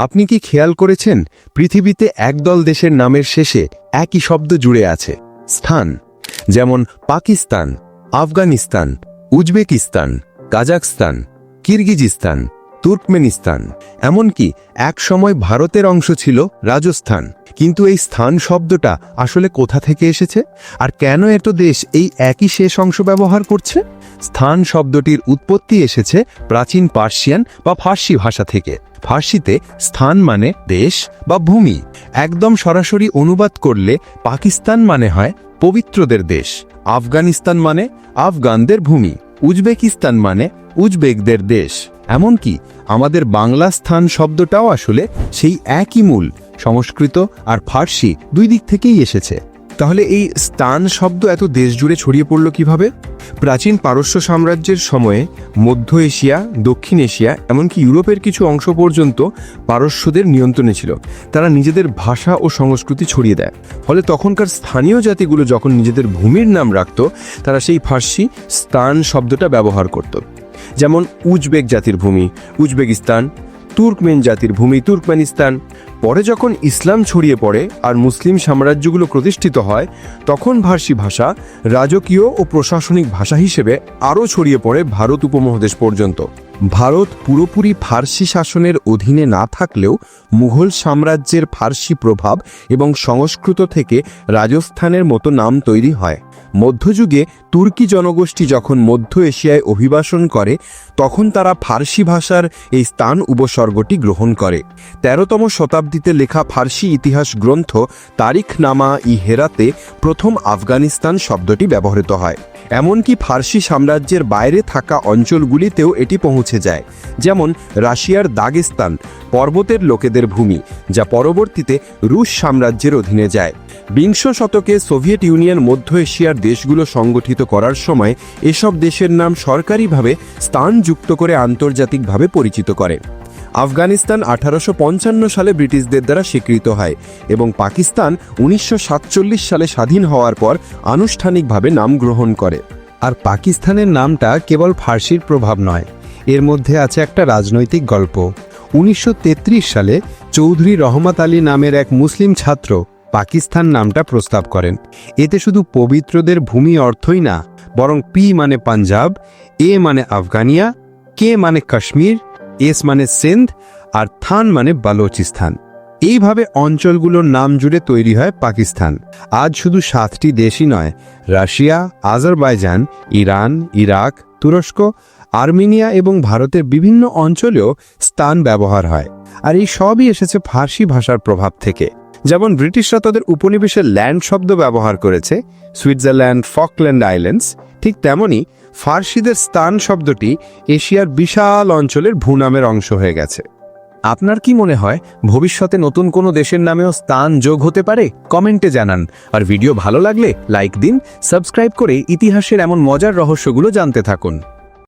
আপনি কি খেয়াল করেছেন? পৃথিবীতে একদল দেশের নামের শেষে একই শব্দ জুড়ে আছে। স্থান, যেমন Pakistan, Afghanistan, Uzbekistan Kazakhstan Kyrgyzstan Turkmenistan. এমনকি এক সময় ভারতের অংশ ছিল রাজস্থান। কিন্তু এই স্থান শব্দটা আসলে কোথা থেকে এসেছে? আর কেন এত দেশ এই একই শেষ অংশ ব্যবহার করছে? স্থান শব্দটির উৎপত্তি এসেছে প্রাচীন পার্সিয়ান বা ফার্সি ভাষা থেকে। ফার্সিতে স্থান মানে দেশ বা ভূমি। একদম সরাসরি অনুবাদ করলে পাকিস্তান মানে হয় পবিত্রদের দেশ। আফগানিস্তান মানে আফগানদের ভূমি। উজবেকিস্তান মানে উজবেকদের দেশ। এমনকি আমাদের বাংলা স্থান শব্দটাও আসলে সেই একই মূল, সংস্কৃত আর ফার্সি দুই দিক থেকেই এসেছে। তাহলে এই স্থান শব্দ এত দেশ জুড়ে ছড়িয়ে পড়ল কীভাবে? প্রাচীন পারস্য সাম্রাজ্যের সময়ে মধ্য এশিয়া, দক্ষিণ এশিয়া, এমনকি ইউরোপের কিছু অংশ পর্যন্ত পারস্যদের নিয়ন্ত্রণে ছিল। তারা নিজেদের ভাষা ও সংস্কৃতি ছড়িয়ে দেয়। ফলে তখনকার স্থানীয় জাতিগুলো যখন নিজেদের ভূমির নাম রাখত, তারা সেই ফার্সি স্থান শব্দটা ব্যবহার করত। যেমন উজবেক জাতির ভূমি, উজবেকিস্তান, তুর্কমেন জাতির ভূমি, তুর্কমেনিস্তান। পরে যখন ইসলাম ছড়িয়ে পড়ে আর মুসলিম সাম্রাজ্যগুলো প্রতিষ্ঠিত হয়, তখন ভার্সি ভাষা রাজকীয় ও প্রশাসনিক ভাষা হিসেবে আরও ছড়িয়ে পড়ে ভারত উপমহাদেশ পর্যন্ত। ভারত পুরোপুরি ফার্সি শাসনের অধীনে না থাকলেও মুঘল সাম্রাজ্যের ফার্সি প্রভাব এবং সংস্কৃত থেকে রাজস্থানের মতো নাম তৈরি হয়। মধ্যযুগে তুর্কি জনগোষ্ঠী যখন মধ্য এশিয়ায় অভিবাসন করে, তখন তারা ফার্সি ভাষার এই স্থান উপসর্গটি গ্রহণ করে। তেরোতম শতাব্দীতে লেখা ফার্সি ইতিহাস গ্রন্থ তারিখ নামা ই হেরাতে প্রথম আফগানিস্তান শব্দটি ব্যবহৃত হয়। এমনকি ফার্সি সাম্রাজ্যের বাইরে থাকা অঞ্চলগুলিতেও এটি পৌঁছে যায়, যেমন রাশিয়ার দাগেস্তান, পর্বতের লোকেদের ভূমি, যা পরবর্তীতে রুশ সাম্রাজ্যের অধীনে যায়। বিংশ শতকে সোভিয়েত ইউনিয়ন মধ্য এশিয়ার দেশগুলো সংগঠিত করার সময় এসব দেশের নাম সরকারিভাবে স্থান যুক্ত করে আন্তর্জাতিকভাবে পরিচিত করে। আফগানিস্তান আঠারোশো পঞ্চান্ন সালে ব্রিটিশদের দ্বারা স্বীকৃত হয় এবং পাকিস্তান উনিশশো সাতচল্লিশ সালে স্বাধীন হওয়ার পর আনুষ্ঠানিকভাবে নাম গ্রহণ করে। আর পাকিস্তানের নামটা কেবল ফার্সির প্রভাব নয়। এর মধ্যে আছে একটা রাজনৈতিক গল্প। উনিশশো তেত্রিশ সালে চৌধুরী রহমত আলী নামের এক মুসলিম ছাত্র পাকিস্তান নামটা প্রস্তাব করেন। এতে শুধু পবিত্রদের ভূমি অর্থই না, বরং পি মানে পাঞ্জাব, এ মানে আফগানিয়া, কে মানে কাশ্মীর, এস মানে সিন্ধ আর থান মানে বালোচিস্তান। এইভাবে অঞ্চলগুলোর নাম জুড়ে তৈরি হয় পাকিস্তান। আজ শুধু সাতটি দেশই নয়, রাশিয়া, আজারবাইজান, ইরান, ইরাক, তুরস্ক আর্মেনিয়া এবং ভারতের বিভিন্ন অঞ্চলেও স্থান ব্যবহার হয়। আর এই সবই এসেছে ফার্সি ভাষার প্রভাব থেকে। যেমন ব্রিটিশরা তাদের উপনিবেশে ল্যান্ড শব্দ ব্যবহার করেছে, সুইজারল্যান্ড, ফকল্যান্ড আইল্যান্ডস, ঠিক তেমনি ফার্সিদের স্থান শব্দটি এশিয়ার বিশাল অঞ্চলের ভূনামের অংশ হয়ে গেছে। আপনার কি মনে হয়, ভবিষ্যতে নতুন কোনো দেশের নামেও স্থান যোগ হতে পারে? কমেন্টে জানান। আর ভিডিও ভালো লাগলে লাইক দিন, সাবস্ক্রাইব করে ইতিহাসের এমন মজার রহস্যগুলো জানতে থাকুন।